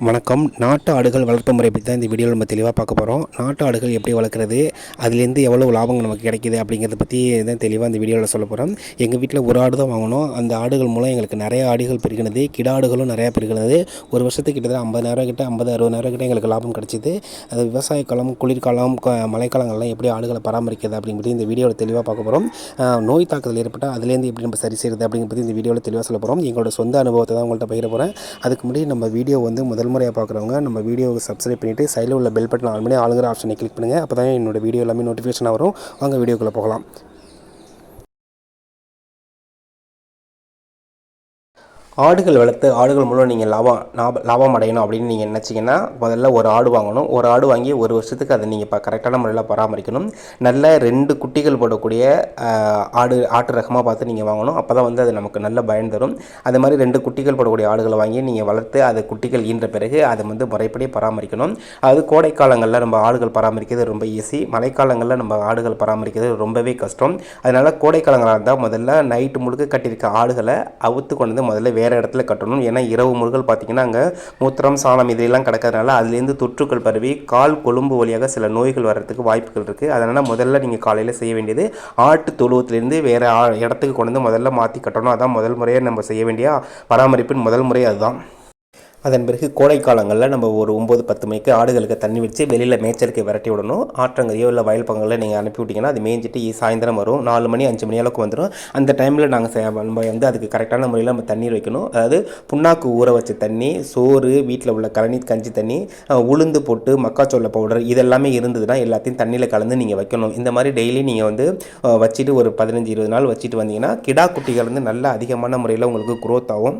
வணக்கம். நாட்டு ஆடுகள் வளர்ப்பு முறை பற்றி தான் இந்த வீடியோவில் நம்ம தெளிவாக பார்க்க போகிறோம் நாட்டு ஆடுகள் எப்படி வளர்க்குறது அதுலேருந்து எவ்வளோ லாபங்கள் நமக்கு கிடைக்கிது அப்படிங்கிறத பற்றி தான் தெளிவாக இந்த வீடியோவில் சொல்ல போகிறோம் எங்கள் வீட்டில் ஒரு ஆடு தான் வாங்கினோம் அந்த ஆடுகள் மூலம் எங்களுக்கு நிறைய ஆடுகள் பெருகினது கிடா ஆடுகளும் நிறையா பெருகினது. ஒரு வருஷத்துக்கு கிட்டத்தட்ட ஐம்பதாயிரம் கிட்ட ஐம்பது அறுபதாயிரம் கிட்ட எங்களுக்கு லாபம் கிடச்சிது. அது விவசாய காலம் குளிர்காலம் க- மழைக்காலங்கள்லாம் எப்படி ஆடுகளை பராமரிக்கிறது அப்படிங்கிறது இந்த வீடியோவில் தெளிவாக பார்க்க போகிறோம் நோய் தாக்குதல் ஏற்பட்டால் அதுலேருந்து எப்படி நம்ம சரி செய்கிறது அப்படிங்கிறது இந்த வீடியோவில் தெளிவாக சொல்ல போகிறோம் எங்களோட சொந்த அனுபவத்தை தான் உங்கள்கிட்ட பகிர போகிறேன் அதுக்கு முன்னாடி நம்ம வீடியோ வந்து முதல் முறையாக பார்க்குறவங்க நம்ம வீடியோவை சப்ஸ்கிரைப் பண்ணிவிட்டு சைடில் உள்ள பெல் பட்டன் ஆன் பண்ணி ஆளுங்கிற ஆப்ஷனை கிளிக் பண்ணுங்கள் அப்போ தான் என்னோட வீடியோ எல்லாமே நோட்டிஃபிகேஷன் வரும். வாங்க வீடியோக்குள்ளே போகலாம். ஆடுகள் வளர்த்து ஆடுகள் மூலம் நீங்கள் லாபம் லாப லாபம் அடையணும் அப்படின்னு நீங்கள் நினச்சிங்கன்னா முதல்ல ஒரு ஆடு வாங்கணும். ஒரு ஆடு வாங்கி ஒரு வருஷத்துக்கு அதை நீங்கள் இப்போ கரெக்டான முறையில் பராமரிக்கணும். நல்ல ரெண்டு குட்டிகள் போடக்கூடிய ஆடு ஆட்டு ரகமாக பார்த்து நீங்கள் வாங்கணும். அப்போ தான் வந்து அது நமக்கு நல்ல பயன் தரும். அது மாதிரி ரெண்டு குட்டிகள் போடக்கூடிய ஆடுகளை வாங்கி நீங்கள் வளர்த்து அது குட்டிகள் ஈன்ற பிறகு அதை வந்து முறைப்படி பராமரிக்கணும். அது கோடை காலங்களில் நம்ம ஆடுகள் பராமரிக்கிறது ரொம்ப ஈஸி மழைக்காலங்களில் நம்ம ஆடுகள் பராமரிக்கிறது ரொம்பவே கஷ்டம். அதனால் கோடை காலங்களாக இருந்தால் முதல்ல நைட்டு முழுக்க கட்டியிருக்க ஆடுகளை அவுத்து கொண்டு வந்து முதல்ல வேறு இடத்துல கட்டணும். ஏன்னா இரவு முருகல் பார்த்திங்கன்னா அங்கே மூத்திரம் சாணம் இதெல்லாம் கிடக்கிறதுனால அதுலேருந்து தொற்றுக்கள் பரவி கால் கொழும்பு வழியாக சில நோய்கள் வர்றதுக்கு வாய்ப்புகள் இருக்குது அதனால் முதல்ல நீங்கள் காலையில் செய்ய வேண்டியது ஆட்டு தொழுவத்திலேருந்து வேறு இடத்துக்கு கொண்டு வந்து முதல்ல மாற்றி கட்டணும். அதான் முதல் முறையாக நம்ம செய்ய வேண்டிய பராமரிப்பின் முதல் முறை அதுதான். அதன் பிறகு கோடை காலங்களில் நம்ம ஒரு ஒம்பது பத்து மணிக்கு ஆடுகளுக்கு தண்ணி வச்சு வெளியில் மேய்ச்சலுக்கு விரட்டி விடணும். ஆற்றங்கரையோ இல்லை வயல் பங்களில் நீங்கள் அனுப்பி விட்டிங்கன்னா அது மேய்ஞ்சிட்டு சாயந்தரம் வரும். நாலு மணி அஞ்சு மணி அளவுக்கு வந்துடும் அந்த டைமில் நாங்கள் நம்ம வந்து அதுக்கு கரெக்டான முறையில் நம்ம தண்ணீர் வைக்கணும். அதாவது புண்ணாக்கு ஊற வச்ச தண்ணி சோறு வீட்டில் உள்ள கழனி கஞ்சி தண்ணி உளுந்து போட்டு மக்காச்சோள பவுடர் இதெல்லாமே இருந்ததுன்னா எல்லாத்தையும் தண்ணியில் கலந்து நீங்கள் வைக்கணும். இந்த மாதிரி டெய்லி நீங்கள் வந்து வச்சுட்டு ஒரு பதினஞ்சு இருபது நாள் வச்சுட்டு வந்தீங்கன்னா கிடா குட்டிகள் வந்து நல்ல அதிகமான முறையில் உங்களுக்கு குரோத் ஆகும்.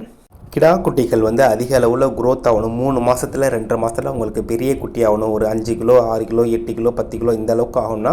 கிடா குட்டிகள் வந்து அதிக அளவில் growth ஆகணும். மூணு மாதத்தில் ரெண்டரை மாதத்தில் உங்களுக்கு பெரிய குட்டி ஆகணும். ஒரு அஞ்சு கிலோ ஆறு கிலோ எட்டு கிலோ பத்து கிலோ இந்த அளவுக்கு ஆகும்னா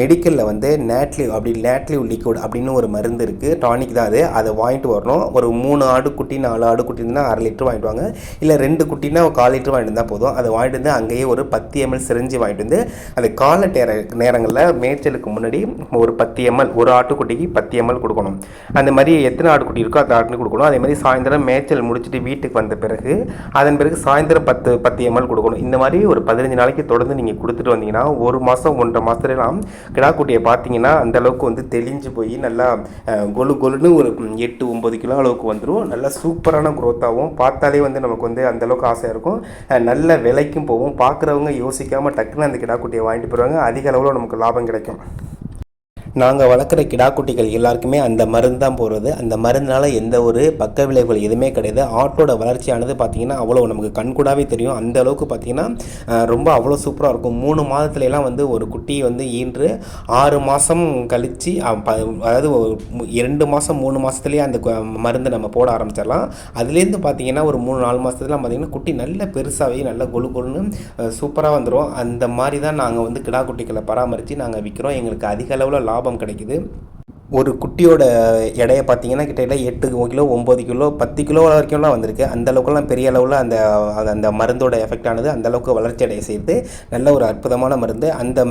மெடிக்கலில் வந்து நேட்லி அப்படி நேட்லி லிக்விட் அப்படின்னு ஒரு மருந்து இருக்குது டானிக் தான் அது. அதை வாங்கிட்டு வரணும். ஒரு மூணு ஆடு குட்டி நாலு ஆடு குட்டி இருந்தால் அரை லிட்டர் வாங்கிட்டு வாங்க. இல்லை ரெண்டு குட்டினா ஒரு கால் லிட்டர் வாங்கிட்டு இருந்தால் போதும். அதை வாங்கிட்டு வந்து அங்கேயே ஒரு பத்து எம்எல் சிரிஞ்சு வாங்கிட்டு வந்து அது கால நேர நேரங்களில் மேய்ச்சலுக்கு முன்னாடி ஒரு பத்து எம்எல் ஒரு ஆட்டுக்குட்டிக்கு பத்து எம்எல் கொடுக்கணும். அந்த மாதிரி எத்தனை ஆட்டுக்குட்டி இருக்கோ அந்த ஆட்டுன்னு கொடுக்கணும். அதே மாதிரி சாயந்தரம் மேய்ச்சல் முடிச்சுட்டு வீட்டுக்கு வந்த பிறகு அதன் பிறகு சாயந்தரம் பத்து பத்து எம்எல் கொடுக்கணும். இந்த மாதிரி ஒரு பதினஞ்சு நாளைக்கு தொடர்ந்து நீங்கள் கொடுத்துட்டு வந்தீங்கன்னா ஒரு மாதம் ஒன்றரை மாதத்துலாம் கிடாக்குட்டியை பார்த்தீங்கன்னா அந்த அளவுக்கு வந்து தெளிஞ்சு போய் நல்லா கொலு கொலுன்னு ஒரு எட்டு ஒம்பது கிலோ அளவுக்கு வந்துடும் நல்லா சூப்பரான குரோத்தாகவும் பார்த்தாலே வந்து நமக்கு வந்து அந்த அளவுக்கு ஆசையாக இருக்கும். நல்ல விலைக்கும் போகும். பார்க்குறவங்க யோசிக்காமல் டக்குன்னு அந்த கிடாக்குட்டியை வாங்கிட்டு போயிடுவாங்க. அதிக அளவில் நமக்கு லாபம் கிடைக்கும். நாங்கள் வளர்க்குற கிடாக்குட்டிகள் எல்லாருக்குமே அந்த மருந்து தான் போடுறது. அந்த மருந்தினால எந்த ஒரு பக்க விளைவுகள் எதுவுமே கிடையாது. ஆட்டோட வளர்ச்சியானது பார்த்தீங்கன்னா அவ்வளோ நமக்கு கண்கூடாவே தெரியும். அந்த அளவுக்கு பார்த்தீங்கன்னா ரொம்ப அவ்வளோ சூப்பராக இருக்கும். மூணு மாதத்துலலாம் வந்து ஒரு குட்டி வந்து ஈன்று ஆறு மாதம் கழித்து அதாவது இரண்டு மாதம் மூணு மாதத்துலேயே அந்த மருந்து நம்ம போட ஆரம்பிச்சிடலாம். அதுலேருந்து பார்த்தீங்கன்னா ஒரு மூணு நாலு மாதத்துலாம் பார்த்தீங்கன்னா குட்டி நல்ல பெருசாகவே நல்ல கொழு கொழுன்னு சூப்பராக வந்துடும் அந்த மாதிரி தான் நாங்கள் வந்து கிடா குட்டிகளை பராமரித்து நாங்கள் விற்கிறோம் எங்களுக்கு அதிக அளவில் லாபம் கிடைக்குது. ஒரு குட்டியோட எடையை பார்த்தீங்கன்னா கிட்டத்தட்ட எட்டு கிலோ ஒம்பது கிலோ பத்து கிலோ வரைக்கும்லாம் வந்திருக்கு. அந்த அளவுக்குலாம் பெரிய அளவில் அந்த அந்த- அந்த மருந்தோட எஃபெக்ட் ஆனது அந்த அளவுக்கு வளர்ச்சி அடைய செய்து நல்ல ஒரு அற்புதமான மருந்து. அந்த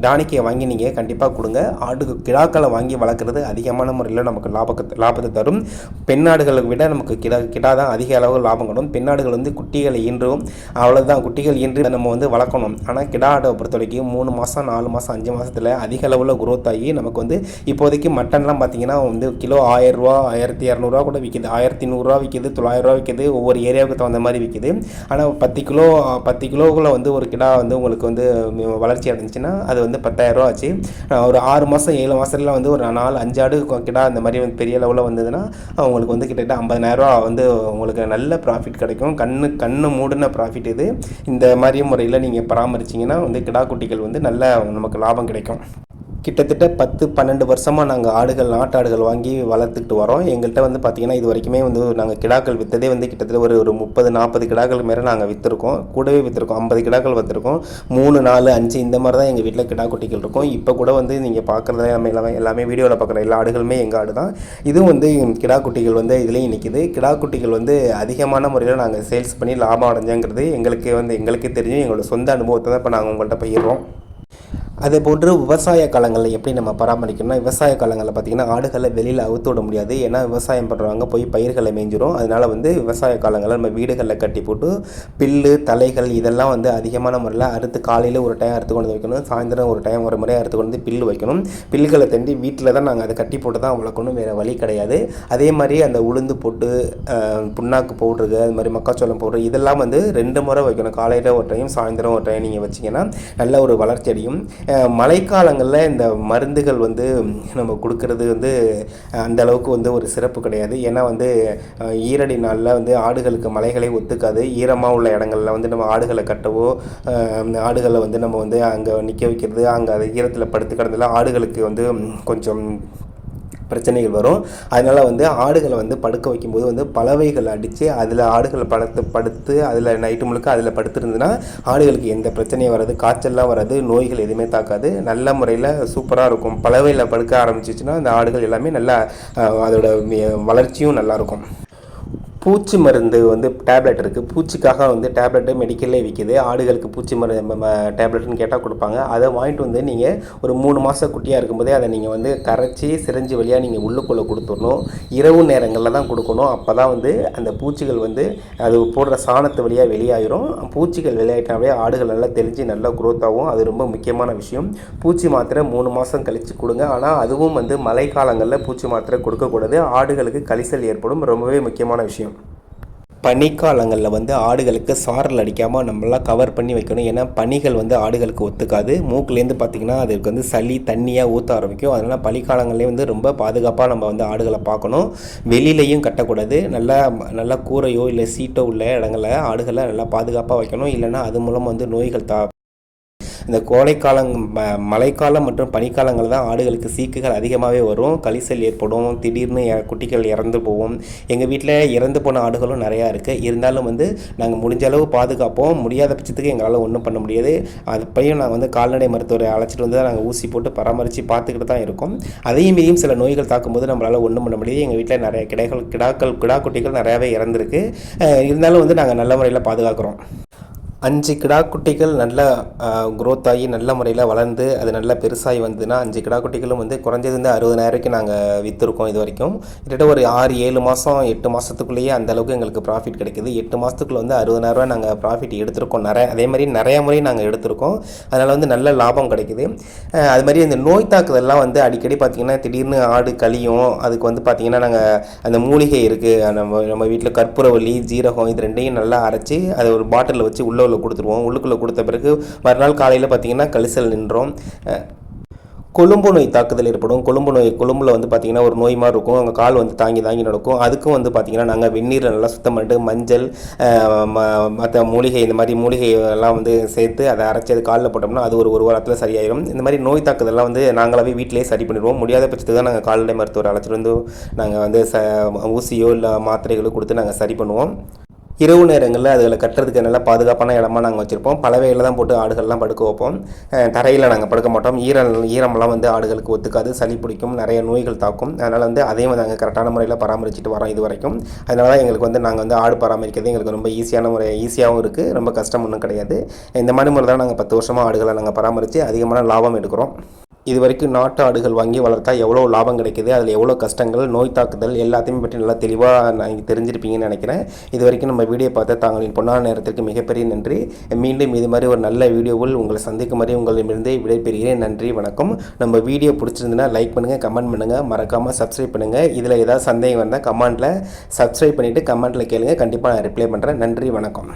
டானிக்கையை வாங்கி நீங்கள் கண்டிப்பாக கொடுங்க. ஆடு கிடாக்களை வாங்கி வளர்க்குறது அதிகமான முறையில் நமக்கு லாபத்தை லாபத்தை தரும். பெண்ணாடுகளை விட நமக்கு கிடா கிடா தான் அதிக அளவு லாபம் கிடைக்கும் பெண்ணாடுகள் வந்து குட்டிகளை ஈன்றும். அவ்வளோதான் குட்டிகள் ஈன்று நம்ம வந்து வளர்க்கணும். ஆனால் கிடா ஆடை பொறுத்த வரைக்கும் மூணு மாதம் நாலு மாதம் அஞ்சு மாதத்தில் அதிக அளவில் குரோத் ஆகி நமக்கு வந்து இப்போதைக்கு மட்டன்லாம் பார்த்தீங்கன்னா வந்து கிலோ ஆயிரரூவா ஆயிரத்தி இரநூறுவா கூட விற்கிது ஆயிரத்தி நூறுரூவா விற்கிது தொள்ளாயிரரூவா விற்கிது ஒவ்வொரு ஏரியாவுக்கு தகுந்த மாதிரி விற்கிது ஆனால் பத்து கிலோ பத்து கிலோக்குள்ள வந்து ஒரு கிடா வந்து உங்களுக்கு வந்து வளர்ச்சி அடைஞ்சிச்சுன்னா அது வந்து பத்தாயிரரூவா ஆச்சு. ஒரு ஆறு மாதம் ஏழு மாதத்துல வந்து ஒரு நாலு அஞ்சு ஆடு கிடா அந்த மாதிரி வந்து பெரிய லெவலில் வந்ததுன்னா உங்களுக்கு வந்து கிட்டத்தட்ட ஐம்பதாயிரரூவா வந்து உங்களுக்கு நல்ல ப்ராஃபிட் கிடைக்கும். கண்ணு கண்ணு மூடின ப்ராஃபிட் இது. இந்த மாதிரி முறையில் நீங்கள் பராமரிச்சிங்கன்னா வந்து கிடா குட்டிகள் வந்து நல்ல நமக்கு லாபம் கிடைக்கும். கிட்டத்தட்ட பத்து பன்னெண்டு வருஷமாக நாங்கள் ஆடுகள் நாட்டாடுகள் வாங்கி வளர்த்துக்கிட்டு வரோம். எங்கள்கிட்ட வந்து பார்த்திங்கன்னா இது வரைக்குமே வந்து நாங்கள் கிடாக்கள் விற்றதே வந்து கிட்டத்தட்ட ஒரு ஒரு முப்பது நாற்பது கிடாக்கள் மேலே நாங்கள் விற்றுருக்கோம் கூடவே விற்றுருக்கோம் ஐம்பது கிடாக்கள் விற்றுருக்கோம் மூணு நாலு அஞ்சு இந்த மாதிரி தான் எங்கள் வீட்டில் கிடா குட்டிகள் இருக்கும். இப்போ கூட வந்து நீங்கள் பார்க்குறது எல்லாமே எல்லாமே எல்லாமே வீடியோவில் பார்க்குற எல்லா ஆடுகளுமே எங்கள் ஆடு தான். இதுவும் வந்து கிடா குட்டிகள் வந்து இதுலேயும் நிற்கிது கிடா குட்டிகள் வந்து அதிகமான முறையில் நாங்கள் சேல்ஸ் பண்ணி லாபம் அடைஞ்சோங்கிறது எங்களுக்கு வந்து எங்களுக்கே தெரியும். எங்களோட சொந்த அனுபவத்தை தான் இப்போ நாங்கள் உங்கள்கிட்ட பகிர்றோம். அதே போன்று விவசாய காலங்களில் எப்படி நம்ம பராமரிக்கணும்னா விவசாய காலங்களில் பார்த்திங்கன்னா ஆடுகளை வெளியில் அவுத்து விட முடியாது. ஏன்னா விவசாயம் பண்ணுறவங்க போய் பயிர்களை மேய்ஞ்சிரும். அதனால் வந்து விவசாய காலங்களில் நம்ம வீடுகளில் கட்டி போட்டு பில்லு தலைகள் இதெல்லாம் வந்து அதிகமான முறையில் அறுத்து காலையில் ஒரு டைம் அறுத்து கொண்டு வந்து வைக்கணும். சாயந்தரம் ஒரு டைம் ஒரு முறை அறுத்து கொண்டு வந்து பில்லு வைக்கணும். பில்லுகளை தண்டி வீட்டில் தான் நாங்கள் அதை கட்டி போட்டு தான் வளர்க்கணும். வேறு வழி கிடையாது. அதே மாதிரி அந்த உளுந்து போட்டு புண்ணாக்கு போடுறது அது மாதிரி மக்காச்சோளம் போடுறது இதெல்லாம் வந்து ரெண்டு முறை வைக்கணும். காலையில் ஒரு டைம் சாயந்தரம் ஒரு டைம் நீங்கள் வச்சிங்கன்னா நல்ல ஒரு வளர்ச்சி அடையும் மழைக்காலங்களில் இந்த மருந்துகள் வந்து நம்ம கொடுக்கறது வந்து அந்த அளவுக்கு வந்து ஒரு சிறப்பு கிடையாது. ஏன்னா வந்து ஈரடி நாளில் வந்து ஆடுகளுக்கு மலைகளை ஒத்துக்காது. ஈரமாக உள்ள இடங்கள்ல வந்து நம்ம ஆடுகளை கட்டவோ ஆடுகளை வந்து நம்ம வந்து அங்கே நிற்க வைக்கிறது அங்கே அது ஈரத்தில் படுத்து கிடந்தெல்லாம் ஆடுகளுக்கு வந்து கொஞ்சம் பிரச்சனைகள் வரும். அதனால் வந்து ஆடுகளை வந்து படுக்க வைக்கும்போது வந்து பலவைகள் அடித்து அதில் ஆடுகளை படுத்து படுத்து அதில் நைட்டு முழுக்க அதில் படுத்துருந்துன்னா ஆடுகளுக்கு எந்த பிரச்சனையும் வராது. காய்ச்சல்லாம் வராது. நோய்கள் எதுவுமே தாக்காது. நல்ல முறையில் சூப்பராக இருக்கும். பலவையில் படுக்க ஆரம்பிச்சிச்சுன்னா அந்த ஆடுகள் எல்லாமே நல்லா அதோட வளர்ச்சியும் நல்லாயிருக்கும் பூச்சி மருந்து வந்து டேப்லெட் இருக்குது பூச்சிக்காக வந்து டேப்லெட்டு மெடிக்கல்லே விற்கிது ஆடுகளுக்கு பூச்சி மருந்து டேப்லெட்னு கேட்டால் கொடுப்பாங்க. அதை வாங்கிட்டு வந்து நீங்கள் ஒரு மூணு மாத குட்டியாக இருக்கும்போதே அதை நீங்கள் வந்து கரைச்சி சிரிஞ்சு வழியாக நீங்கள் உள்ளுக்குள்ளே கொடுத்துடணும். இரவு நேரங்களில் தான் கொடுக்கணும். அப்போ தான் வந்து அந்த பூச்சிகள் வந்து அது போடுற சாணத்து வழியாக வெளியாயிரும். பூச்சிகள் வெளியாயிட்டாவே ஆடுகள் நல்லா தெளிஞ்சு நல்லா குரோத் ஆகும். அது ரொம்ப முக்கியமான விஷயம். பூச்சி மாத்திரை மூணு மாதம் கழித்து கொடுங்க. ஆனால் அதுவும் வந்து மழைக்காலங்களில் பூச்சி மாத்திரை கொடுக்கக்கூடாது. ஆடுகளுக்கு கழிசல் ஏற்படும். ரொம்பவே முக்கியமான விஷயம். பனிக்காலங்களில் வந்து ஆடுகளுக்கு சாரல் அடிக்காமல் நம்மளாம் கவர் பண்ணி வைக்கணும். ஏன்னா பனிகள் வந்து ஆடுகளுக்கு ஒத்துக்காது. மூக்குலேருந்து பார்த்திங்கன்னா அதுக்கு வந்து சளி தண்ணியாக ஊற்ற ஆரம்பிக்கும். அதனால் பனிக்காலங்கள்லேயே வந்து ரொம்ப பாதுகாப்பாக நம்ம வந்து ஆடுகளை பார்க்கணும். வெளியிலையும் கட்டக்கூடாது. நல்லா நல்லா கூரையோ இல்லை சீட்டோ உள்ள இடங்களில் ஆடுகளை நல்லா பாதுகாப்பாக வைக்கணும். இல்லைன்னா அது மூலமாக வந்து நோய்கள் தா இந்த கோடைக்காலம் ம மழைக்காலம் மற்றும் பனிக்காலங்கள் தான் ஆடுகளுக்கு சீக்குகள் அதிகமாகவே வரும். கழிசல் ஏற்படும் திடீர்னு குட்டிகள் இறந்து போகும். எங்கள் வீட்டில் இறந்து போன ஆடுகளும் நிறையா இருக்குது இருந்தாலும் வந்து நாங்கள் முடிஞ்ச அளவு பாதுகாப்போம். முடியாத பட்சத்துக்கு எங்களால் ஒன்றும் பண்ண முடியாது. அதுப்பையும் நாங்கள் வந்து கால்நடை மருத்துவரை அழைச்சிட்டு வந்து நாங்கள் ஊசி போட்டு பராமரித்து பார்த்துக்கிட்டு தான் இருக்கோம். அதையும் மீறியும் சில நோய்கள் தாக்கும்போது நம்மளால் ஒன்றும் பண்ண முடியாது எங்கள் வீட்டில் நிறைய கிடைகள் கிடாக்கள் கிடா குட்டிகள் நிறையாவே இறந்துருக்கு. இருந்தாலும் வந்து நாங்கள் நல்ல முறையில் பாதுகாக்கிறோம். அஞ்சு கிடா குட்டிகள் நல்ல growth ஆகி நல்ல முறையில் வளர்ந்து அது நல்லா பெருசாகி வந்ததுன்னா அஞ்சு கிடா குட்டிகளும் வந்து குறைஞ்சது வந்து அறுபதாயிரூபாய்க்கு நாங்கள் விற்றுருக்கோம் இது வரைக்கும். கிட்டத்தட்ட ஒரு ஆறு ஏழு மாதம் எட்டு மாதத்துக்குள்ளேயே அந்த அளவுக்கு எங்களுக்கு ப்ராஃபிட் கிடைக்குது. எட்டு மாதத்துக்குள்ளே வந்து அறுபதாயிரரூவா நாங்கள் ப்ராஃபிட் எடுத்திருக்கோம். நிறைய அதே மாதிரி நிறைய முறை நாங்கள் எடுத்திருக்கோம். அதனால் வந்து நல்ல லாபம் கிடைக்குது. அது மாதிரி இந்த நோய் தாக்குதல்லாம் வந்து அடிக்கடி பார்த்திங்கன்னா திடீர்னு ஆடு கழியும். அதுக்கு வந்து பார்த்திங்கன்னா நாங்கள் அந்த மூலிகை இருக்குது நம்ம நம்ம வீட்டில் கற்பூரவல்லி ஜீரகம் இது ரெண்டையும் நல்லா அரைச்சி அதை ஒரு பாட்டிலில் வச்சு உள்ளே உள்ள கொடுத்துருவோம். உள்ளுக்குள்ளே கொடுத்த பிறகு மறுநாள் காலையில் பார்த்திங்கன்னா கழிசல் நின்றோம். கொழும்பு நோய் தாக்குதல் ஏற்படும். கொழும்பு நோய் கொழும்புல வந்து பார்த்திங்கன்னா ஒரு நோய் மாதிரி இருக்கும். அங்கே கால் வந்து தாங்கி தாங்கி நடக்கும். அதுக்கும் வந்து பார்த்திங்கன்னா நாங்கள் வெந்நீரில் நல்லா சுத்தம் பண்ணிட்டு மஞ்சள் மற்ற மூலிகை இந்த மாதிரி மூலிகை எல்லாம் வந்து சேர்த்து அதை அரைச்சி அது காலில் போட்டோம்னா அது ஒரு ஒரு வாரத்தில் சரியாயிடும் இந்த மாதிரி நோய் தாக்குதல்லாம் வந்து நாங்களாவே வீட்டிலே சரி பண்ணிடுவோம். முடியாத பட்சத்துக்கு தான் நாங்கள் கால்நடை மருத்துவர் அழைச்சிட்டு வந்து நாங்கள் வந்து ச ஊசியோ இல்லை மாத்திரைகளோ கொடுத்து நாங்கள் சரி பண்ணுவோம். இரவு நேரங்களில் அதுகளை கட்டுறதுக்கு நல்லா பாதுகாப்பான இடமா நாங்கள் வச்சுருப்போம். பலவையில் தான் போட்டு ஆடுகள்லாம் படுக்க வைப்போம். தரையில் நாங்கள் படுக்க மாட்டோம். ஈரம் ஈரமெல்லாம் வந்து ஆடுகளுக்கு ஒத்துக்காது. சளி பிடிக்கும் நிறைய நோய்கள் தாக்கும். அதனால் வந்து அதையும் நாங்கள் கரெக்டான முறையில் பராமரிச்சுட்டு வரோம் இது வரைக்கும் அதனால தான் எங்களுக்கு வந்து நாங்கள் வந்து ஆடு பராமரிக்கிறது எங்களுக்கு ரொம்ப ஈஸியான முறை ஈஸியாகவும் இருக்குது ரொம்ப கஷ்டம் ஒன்றும் கிடையாது. இந்த மாதிரி முறை தான் நாங்கள் பத்து வருஷமாக ஆடுகளை நாங்கள் பராமரித்து அதிகமான லாபம் எடுக்கிறோம். இது வரைக்கும் நாட்டு ஆடுகள் வாங்கி வளர்த்தா எவ்வளோ லாபம் கிடைக்குது அதில் எவ்வளோ கஷ்டங்கள் நோய் தாக்குதல் எல்லாத்தையுமே பற்றி நல்லா தெளிவாக நான் தெரிஞ்சிருப்பீங்கன்னு நினைக்கிறேன். இது வரைக்கும் நம்ம வீடியோ பார்த்த தாங்களின் பொன்னான நேரத்திற்கு மிகப்பெரிய நன்றி. மீண்டும் இது மாதிரி ஒரு நல்ல வீடியோவில் உங்களை சந்திக்கும் மாதிரி உங்களிடமிருந்து விடைபெறுகிறேன். நன்றி வணக்கம். நம்ம வீடியோ பிடிச்சிருந்துன்னா லைக் பண்ணுங்கள் கமெண்ட் பண்ணுங்கள் மறக்காமல் சப்ஸ்கிரைப் பண்ணுங்கள் இதில் ஏதாவது சந்தேகம் வந்தால் கமெண்ட்டில் சப்ஸ்கிரைப் பண்ணிவிட்டு கமெண்ட்டில் கேளுங்கள் கண்டிப்பாக நான் ரிப்ளை பண்ணுறேன் நன்றி வணக்கம்.